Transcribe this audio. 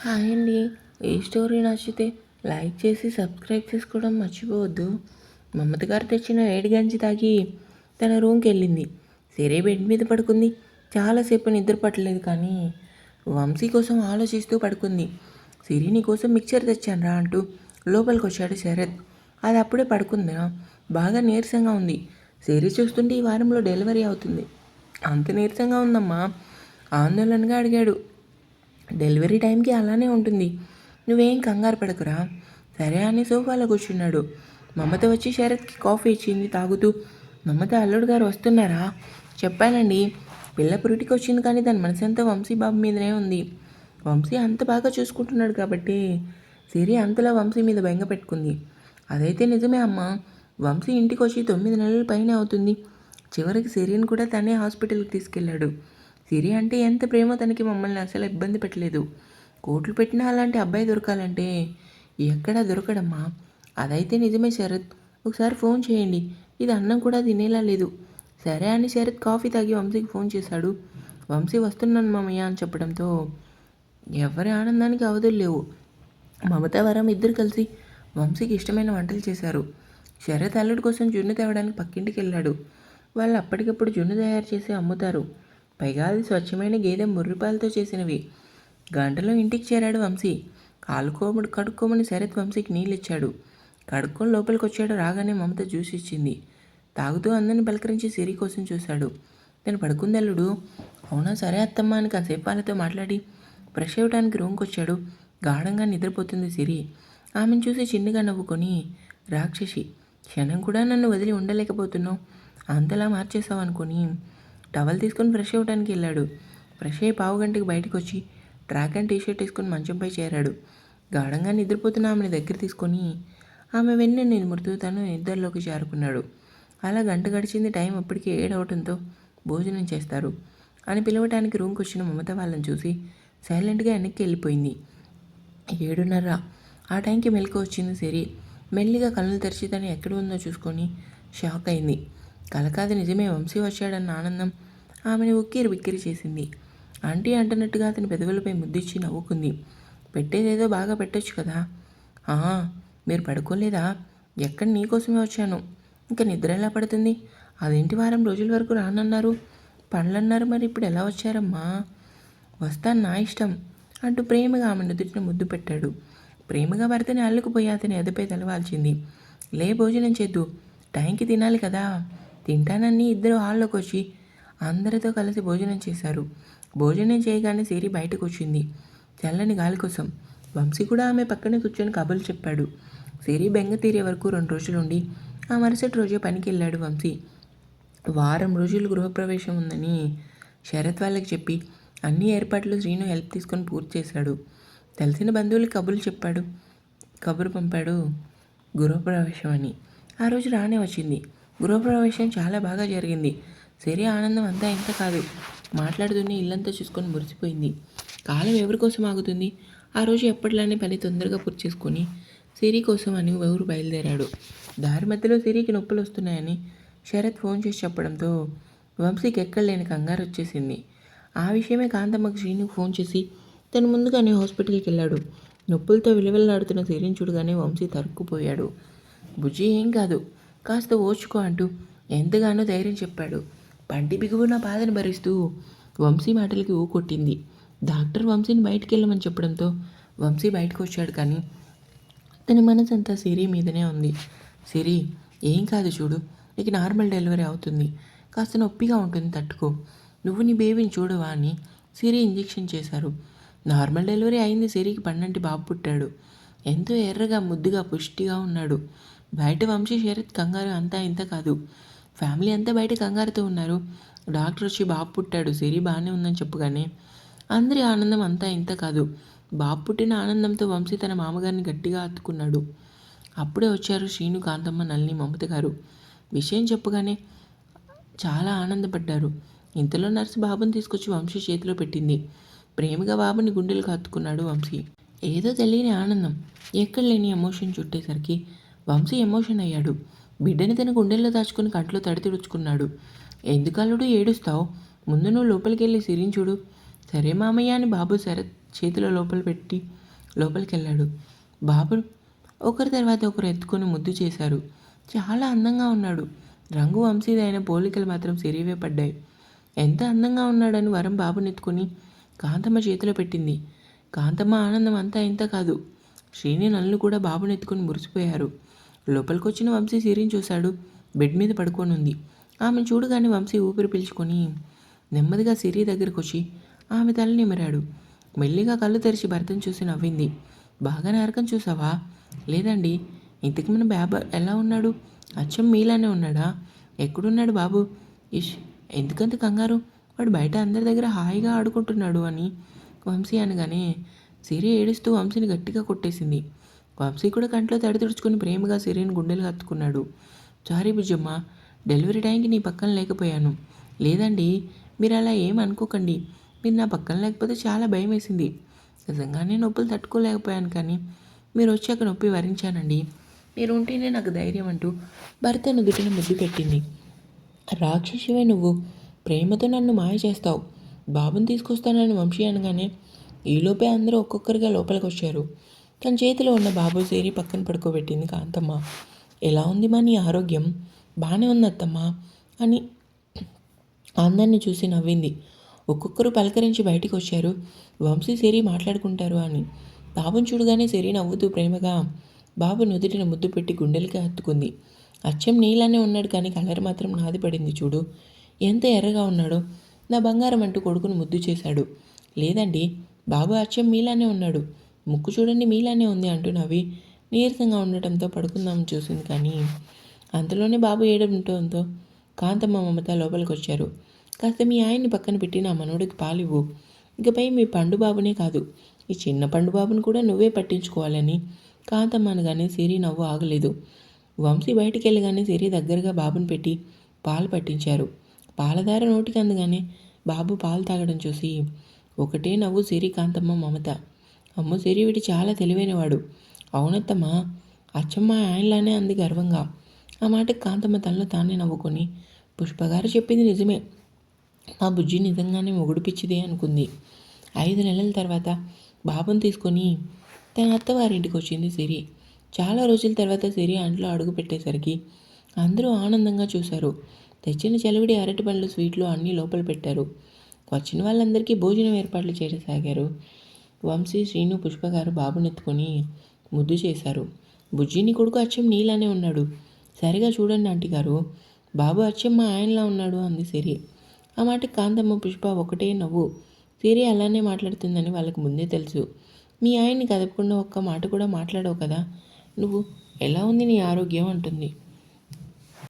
Hi అండి. ఈ story నచ్చితే లైక్ చేసి సబ్స్క్రైబ్ చేసుకోవడం మర్చిపోవద్దు. మమత గారు తెచ్చిన వేడి గంజి తాగి తన రూమ్కి వెళ్ళింది. సరే బెడ్ మీద పడుకుంది. చాలాసేపు నిద్ర పట్టలేదు కానీ వంశీ కోసం ఆలోచిస్తూ పడుకుంది. సిరి నీ కోసం మిక్చర్ తెచ్చాను రా అంటూ లోపలికి వచ్చాడు శరత్. అది అప్పుడే పడుకుందా? బాగా నీరసంగా ఉంది. సిరి చూస్తుంటే ఈ వారంలో డెలివరీ అవుతుంది. అంత నీరసంగా ఉందమ్మా. ఆందోళనగా అడిగాడు. డెలివరీ టైంకి అలానే ఉంటుంది. నువ్వేం కంగారు పడకురా. సరే అని సోఫాలో కూర్చున్నాడు. మమత వచ్చి శరత్కి కాఫీ ఇచ్చింది తాగుతూ మమత అల్లుడు గారు వస్తున్నారా? చెప్పానండి పిల్ల పురిటికి వచ్చింది కానీ దాని అంతా వంశీ బాబు మీదనే ఉంది. వంశీ అంత బాగా చూసుకుంటున్నాడు కాబట్టి సిరి అంతలా వంశీ మీద బెంగ పెట్టుకుంది. అదైతే నిజమే అమ్మ. వంశీ ఇంటికి వచ్చి తొమ్మిది నెలల పైన అవుతుంది. చివరికి సిరిని కూడా తనే హాస్పిటల్కి తీసుకెళ్ళాడు. సిరి అంటే ఎంత ప్రేమో తనకి మమ్మల్ని అసలు ఇబ్బంది పెట్టలేదు. కోట్లు పెట్టినా అలాంటి అబ్బాయి దొరకాలంటే ఎక్కడా దొరకడమ్మా? అదైతే నిజమే శరత్. ఒకసారి ఫోన్ చేయండి. ఇది అన్నం కూడా తినేలా లేదు. సరే అని శరత్ కాఫీ తాగి వంశీకి ఫోన్ చేశాడు. వంశీ వస్తున్నాను మామయ్య అని చెప్పడంతో ఎవరి ఆనందానికి అవధులు లేవు. మమతా వరం ఇద్దరు కలిసి వంశీకి ఇష్టమైన వంటలు చేశారు. శరత్ అల్లుడి కోసం జున్ను తేవడానికి పక్కింటికి వెళ్ళాడు. వాళ్ళు అప్పటికప్పుడు జున్ను తయారు చేసి అమ్ముతారు. పైగా అది స్వచ్ఛమైన గేదె ముర్రిపాలతో చేసినవి. గంటలో ఇంటికి చేరాడు వంశీ. కాలుకోముడు కడుక్కోమని శరత్ వంశీకి నీళ్ళు ఇచ్చాడు కడుక్కొని లోపలికి వచ్చాడు రాగానే మమత జ్యూస్ ఇచ్చింది. తాగుతూ అందరిని పలకరించి సిరి కోసం చూశాడు. తను పడుకుందల్లుడు. అవునా? సరే అత్తమ్మ అని కాసేపు వాళ్ళతో మాట్లాడి ఫ్రెష్ అవ్వడానికి రూమ్కి వచ్చాడు గాఢంగా నిద్రపోతుంది సిరి. ఆమెను చూసి చిన్నగా నవ్వుకొని రాక్షసి క్షణం కూడా నన్ను వదిలి ఉండలేకపోతున్నావు. అంతలా మార్చేసావు అనుకొని టవల్ తీసుకొని ఫ్రెష్ అవ్వడానికి వెళ్ళాడు. ఫ్రెష్ అయ్యి పావు గంటకి బయటకు వచ్చి ట్రాక్ అండ్ టీషర్ట్ వేసుకొని మంచంపై చేరాడు. గాఢంగా నిద్రపోతున్న ఆమెను దగ్గర తీసుకొని ఆమె వెన్ను మృతు తను నిద్రలోకి చేరుకున్నాడు అలా గంట గడిచింది టైం అప్పటికి ఏడవటంతో భోజనం చేస్తారు అని పిలవటానికి రూమ్కి వచ్చిన మమత వాళ్ళని చూసి సైలెంట్గా వెనక్కి వెళ్ళిపోయింది. ఏడున్నర. ఆ టైంకి మెలకు వచ్చింది సిరి మెల్లిగా కళ్ళు తెరిచి తను ఎక్కడ ఉందో చూసుకొని షాక్ అయింది. కలకాది నిజమే వంశీ వచ్చాడన్న ఆనందం ఆమెను ఉక్కిరి బిక్కిరి చేసింది. ఆంటీ అంటున్నట్టుగా అతని పెదవులపై ముద్దిచ్చి నవ్వుకుంది. పెట్టేదేదో బాగా పెట్టొచ్చు కదా? "ఆ, మీరు పడుకోలేదా? ఎక్కడ నీకోసమే వచ్చాను. ఇంకా నిద్ర ఎలా పడుతుంది? అదేంటి వారం రోజుల వరకు రానన్నారు? పనులన్నారు మరి ఇప్పుడు ఎలా వచ్చారమ్మా? వస్తాను నా ఇష్టం అంటూ ప్రేమగా ఆమె నుదుటిన ముద్దు పెట్టాడు. ప్రేమగా భర్తని అల్లుకుపోయి అతని ఎదపై తలవాల్చింది. లే భోజనం చేద్దు. టైంకి తినాలి కదా? తింటానని ఇద్దరు హాల్లోకి వచ్చి అందరితో కలిసి భోజనం చేశారు. భోజనం చేయగానే సిరి బయటకు వచ్చింది చల్లని గాలి కోసం వంశీ కూడా ఆమె పక్కనే కూర్చొని కబుర్లు చెప్పాడు. సిరి బెంగ తీరే వరకు రెండు రోజులుండి ఆ మరుసటి రోజే పనికి వెళ్ళాడు వంశీ. వారం రోజులు గృహప్రవేశం ఉందని శరత్ వాళ్ళకి చెప్పి అన్ని ఏర్పాట్లు శ్రీను హెల్ప్ తీసుకొని పూర్తి చేశాడు. తెలిసిన బంధువులు కబుర్లు చెప్పాడు. కబురు పంపాడు గృహప్రవేశం అని. ఆ రోజు రానే వచ్చింది. గృహప్రవేశం చాలా బాగా జరిగింది. సరే ఆనందం అంతా ఇంత కాదు. మాట్లాడుతూనే ఇల్లంతా చూసుకొని మురిసిపోయింది. కాలం ఎవరి కోసం ఆగుతుంది? ఆ రోజు ఎప్పటిలానే పని తొందరగా పూర్తి చేసుకొని సిరి కోసం అని ఎవరు బయలుదేరాడు. దారి మధ్యలో సిరికి నొప్పులు వస్తున్నాయని శరత్ ఫోన్ చేసి చెప్పడంతో వంశీకి ఎక్కడలేని కంగారు వచ్చేసింది. ఆ విషయమే కాంతమ్మకి శ్రీనుకు ఫోన్ చేసి తను ముందుగానే హాస్పిటల్కి వెళ్ళాడు. నొప్పులతో విలువలాడుతున్న సిరిని చూడగానే వంశీ తరుక్కుపోయాడు. బుజ్జి ఏం కాదు. కాస్త ఓర్చుకో అంటూ ఎంతగానో ధైర్యం చెప్పాడు. పంటి బిగువున బాధను భరిస్తూ వంశీ మాటలకి ఊ కొట్టింది. డాక్టర్ వంశీని బయటికి వెళ్ళమని చెప్పడంతో వంశీ బయటకు వచ్చాడు కానీ తన అంతా సిరి మీదనే ఉంది. సిరి ఏం కాదు చూడు నీకు నార్మల్ డెలివరీ అవుతుంది. కాస్త నొప్పిగా ఉంటుంది తట్టుకో. నువ్వు నీ బేబీని చూడవా అని సిరి ఇంజెక్షన్ చేశారు. నార్మల్ డెలివరీ అయింది సిరికి పన్నంటి బాబు పుట్టాడు. ఎంతో ఎర్రగా ముద్దుగా పుష్టిగా ఉన్నాడు. బయట వంశీ శరత్ కంగారు అంతా ఇంత కాదు. ఫ్యామిలీ అంతా బయట కంగారుతో ఉన్నారు. డాక్టర్ వచ్చి బాబు పుట్టాడు. సిరి బాగానే ఉందని చెప్పగానే. అందరి ఆనందం అంతా ఇంత కాదు. బాబు పుట్టిన ఆనందంతో వంశీ తన మామగారిని గట్టిగా హత్తుకున్నాడు అప్పుడే వచ్చారు శ్రీను కాంతమ్మ నల్ని మమత గారు. విషయం చెప్పగానే చాలా ఆనందపడ్డారు. ఇంతలో నర్సు బాబుని తీసుకొచ్చి వంశీ చేతిలో పెట్టింది. ప్రేమగా బాబుని గుండెలకు హత్తుకున్నాడు వంశీ. ఏదో తెలియని ఆనందం. ఎక్కడ లేని ఎమోషన్ చుట్టేసరికి వంశీ ఎమోషన్ అయ్యాడు. బిడ్డని తన గుండెల్లో దాచుకుని కంట్లో తడి తుడుచుకున్నాడు. ఎందుకల్లుడు ఏడుస్తావు? ముందు నువ్వు లోపలికి వెళ్ళి సిరించుడు చూడు. సరే మామయ్య అని బాబు శరత్ చేతిలో లోపల పెట్టి లోపలికి వెళ్ళాడు బాబు ఒకరి తర్వాత ఒకరు ఎత్తుకొని ముద్దు చేశారు. చాలా అందంగా ఉన్నాడు. రంగు వంశీదైన పోలికలు మాత్రం సిరివే పడ్డాయి. ఎంత అందంగా ఉన్నాడని వరం బాబుని ఎత్తుకొని కాంతమ్మ చేతిలో పెట్టింది. కాంతమ్మ ఆనందం అంతా ఇంత కాదు. శ్రీని నల్లు కూడా బాబుని ఎత్తుకొని మురిసిపోయారు. లోపలికి వచ్చిన వంశీ సిరిని చూశాడు. బెడ్ మీద పడుకొని ఉంది ఆమె చూడగానే వంశీ ఊపిరి పీల్చుకొని నెమ్మదిగా సిరి దగ్గరకు వచ్చి ఆమె తల నిమిరాడు. మెల్లిగా కళ్ళు తెరిచి భర్తను చూసి నవ్వింది. బాగా నరకం చూసావా? లేదండి. ఇంతకు మన బాబా ఎలా ఉన్నాడు? అచ్చం మీలానే ఉన్నాడా? ఎక్కడున్నాడు బాబు? ఇష్ ఎందుకంత కంగారు? వాడు బయట అందరి దగ్గర హాయిగా ఆడుకుంటున్నాడు అని వంశీ అనగానే సిరి ఏడుస్తూ వంశీని గట్టిగా కొట్టేసింది. వంశీ కూడా కంట్లో తడి తుడుచుకుని ప్రేమగా సిరిని గుండెలు హత్తుకున్నాడు. సారీ బుజ్జమ్మ డెలివరీ టైంకి నీ పక్కన లేకపోయాను. లేదండి మీరు అలా ఏం అనుకోకండి. మీరు నా పక్కన లేకపోతే చాలా భయం వేసింది. నిజంగానే నొప్పులు తట్టుకోలేకపోయాను కానీ మీరు వచ్చాక నొప్పి వరించానండి. మీరు ఉంటేనే నాకు ధైర్యం అంటూ భర్త నుదుటిన ముద్దు పెట్టింది. రాక్షసివే నువ్వు. ప్రేమతో నన్ను మాయ చేస్తావు. బాబుని తీసుకొస్తానని వంశీ అనగానే ఈలోపే అందరూ ఒక్కొక్కరిగా లోపలికి వచ్చారు. తన చేతిలో ఉన్న బాబు సేరి పక్కన పడుకోబెట్టింది కాంతమ్మ ఎలా ఉంది మా నీ ఆరోగ్యం? బాగానే ఉంది అత్తమ్మా అని అందరిని చూసి నవ్వింది. ఒక్కొక్కరు పలకరించి బయటికి వచ్చారు. వంశీ సిరి మాట్లాడుకుంటారు అని. బాబుని చూడగానే సిరి నవ్వుతూ ప్రేమగా బాబు నుదుటిన ముద్దు పెట్టి గుండెలకి హత్తుకుంది. అచ్చం నీలానే ఉన్నాడు కానీ కలర్ మాత్రం నాది పడింది చూడు. ఎంత ఎర్రగా ఉన్నాడో. నా బంగారం అంటూ కొడుకును ముద్దు చేశాడు. లేదండి బాబు అచ్చం మీలానే ఉన్నాడు. ముక్కు చూడండి మీలానే ఉంది అంటూ నవ్వి నీరసంగా ఉండటంతో పడుకుందాం చూసింది కానీ అంతలోనే బాబు ఏడంతో కాంతమ్మ మమత లోపలికి వచ్చారు కాస్త మీ ఆయన్ని పక్కన పెట్టి నా మనవడికి పాలివ్వు. ఇకపై మీ పండు బాబునే కాదు. ఈ చిన్న పండు బాబును కూడా నువ్వే పట్టించుకోవాలని కాంతమ్మ అనగానే సిరి నవ్వు ఆగలేదు. వంశీ బయటికి వెళ్ళగానే సిరి దగ్గరగా బాబుని పెట్టి పాలు పట్టించారు. పాలధార నోటికి అందగానే బాబు పాలు తాగడం చూసి ఒకటే నవ్వు సిరి కాంతమ్మ మమత. అమ్మ సిరి వీడి చాలా తెలివైనవాడు. అవునత్తమ్మా అచ్చమ్మ ఆయనలానే అంది గర్వంగా. ఆ మాటకి కాంతమ్మ తనలో తానే నవ్వుకొని పుష్పగారు చెప్పింది నిజమే. మా బుజ్జి నిజంగానే మొగుడు పిచ్చిదే అనుకుంది. ఐదు నెలల తర్వాత బాబుని తీసుకొని తన అత్తవారింటికి వచ్చింది సిరి. చాలా రోజుల తర్వాత సిరి అంట్లో అడుగు పెట్టేసరికి అందరూ ఆనందంగా చూశారు. తెచ్చిన చెలవిడి అరటి పండ్లు స్వీట్లు అన్నీ లోపల పెట్టారు. వచ్చిన వాళ్ళందరికీ భోజనం ఏర్పాట్లు చేయసాగారు. వంశీ శ్రీను పుష్ప గారు బాబునెత్తుకొని ముద్దు చేశారు. బుజ్జిని కొడుకు అచ్చం నీలానే ఉన్నాడు. సరిగా చూడండి ఆంటీ గారు. బాబు అచ్చం మా ఆయనలా ఉన్నాడు అంది సిరి. ఆ మాట కాంతమ్మ పుష్ప ఒకటే నవ్వు. సిరి అలానే మాట్లాడుతుందని వాళ్ళకి ముందే తెలుసు. మీ ఆయన్ని కదపకుండా ఒక్క మాట కూడా మాట్లాడవు కదా. నువ్వు ఎలా ఉంది నీ ఆరోగ్యం అంటుంది.